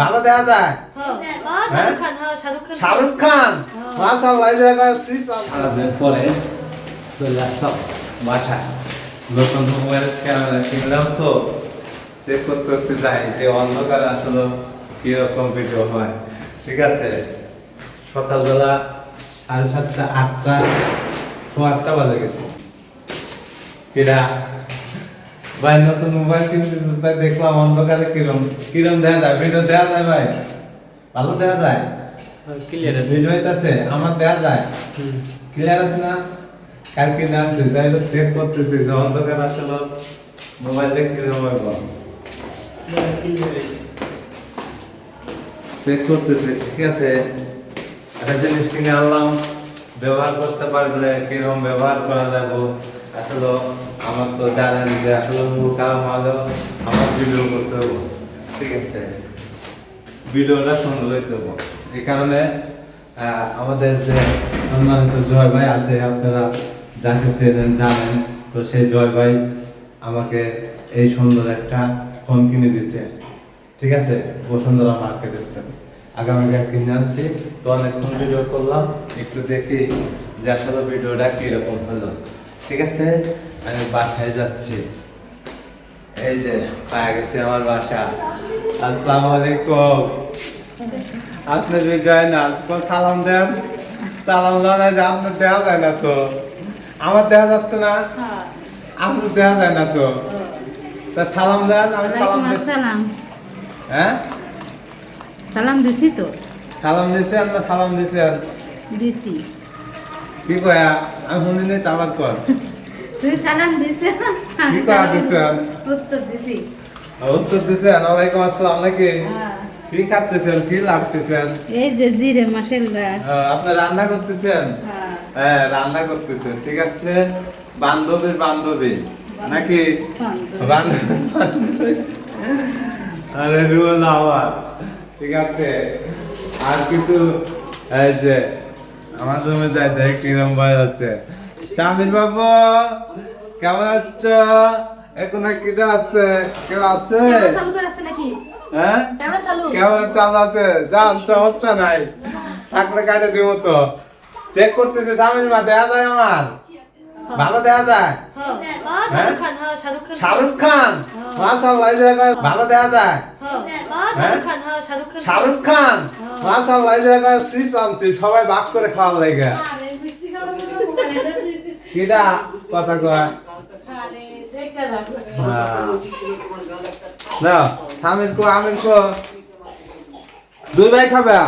ভালো দেখা যায়। শাহরুখ খান হ্যাঁ শাহরুখ খান। হ্যাঁ। সারাদিন পরে চলে আসলাম বাসায়। নতুন মোবাইল ক্যামেরা কিনলাম তো। চেক করতে করতে যাই যে অন্ধকার আসলে কীরকম ভিডিও হয়। ঠিক আছে? সকালবেলা সাড়ে সাতটা আটটা তো আটটা বাজে গেছে। কিরা ভাই নতুন মোবাইল কিনতে তাই দেখলাম অন্ধকারে কিরম কিরম দেখা যায় ভিডিও দেখা যায় ভাই। ভালো দেখা যায়। ক্লিয়ার আছে। ভিডিও হইতাছে আমার দেখা যায়। ক্লিয়ার আছে না? কালকে নামছে তাই চেক করতেছি যে অন্ধকার আসলে মোবাইলে কিরম হইব চেক করতেছি ঠিক আছে? একটা জিনিস কিনে আনলাম ব্যবহার করতে পারলে কীরকম ব্যবহার করা যাব? আসলে আমার তো জানেন যে আসলে কাম হলো আমার ভিডিও করতে হবে। ঠিক আছে? ভিডিওটা সুন্দর হইতে হবে। এই কারণে আমাদের যে সম্মানিত জয় ভাই আছে, আপনারা যাকে চেনেন, জানেন। তো সেই জয় ভাই আমাকে এই সুন্দর একটা ফোন কিনে দিছে। ঠিক আছে? বসুন্ধরা মার্কেটের থেকে। আগামীকাল কিনে আনছি। তো অনেকক্ষণ ভিডিও করলাম। একটু দেখি যে আসলে ভিডিওটা কীরকম হলো। ঠিক আছে? আমি বাসায় যাচ্ছি। এই যে পায়ে গেছে আমার বাসা। আসসালামু আলাইকুম। আপনি যে যায় না কোন সালাম দেন। সালাম দেওয়া যায় যে আপনার দেওয়া যায় না তো। আমার দেওয়া যাচ্ছে না। হ্যাঁ। আপনার দেওয়া যায় না তো। তা সালাম দেন আমি সালাম আসসালাম। হ্যাঁ? সালাম দিছি তো। সালাম দিছেন না সালাম দিছেন? দিছি। কি কয়া? আমি শুনি নাই তাবার কর। তুই সালাম দিছে কি কয়া দিছেন উত্তর দিছি। উত্তর দিছেন ওয়ালাইকুম আসসালাম নাকি? হ্যাঁ। কি খাচ্ছেন কি লাগতেছেন এই যে জিরে আহ, আপনি রান্না করতেছেন? হ্যাঁ। হ্যাঁ রান্না করতেছেন ঠিক আছে? বান্ধবীর বান্ধবী নাকি? আরে রুল আওয়াজ ঠিক আছে? আর কিছু এই যে আমার রুমে যাই দেখ কিরম ভয় আছে। চামির বাবু কেমন আছো? এখন কিটা আছে? কেউ আছে? হ্যাঁ? কেমন চাল? আছে? যান সমস্যা নাই। থাকলে কাটে দিব তো। চেক করতেছে স্বামীর মা দেখা যায় আমার? ভালো দেখা যায়? হ্যাঁ। শাহরুখ খান হ্যাঁ শাহরুখ খান। হ্যাঁ। মাশাআল্লাহ এই জায়গায় ভালো দেখা যায়। শাহরুখ খান এই জায়গায় চিপস আনছি সবাই ভাগ করে খাওয়ার লাগে। কিটা কথা কয়? হ্যাঁ। না স্বামীর কো আমির কো। দুই ভাই খাবে?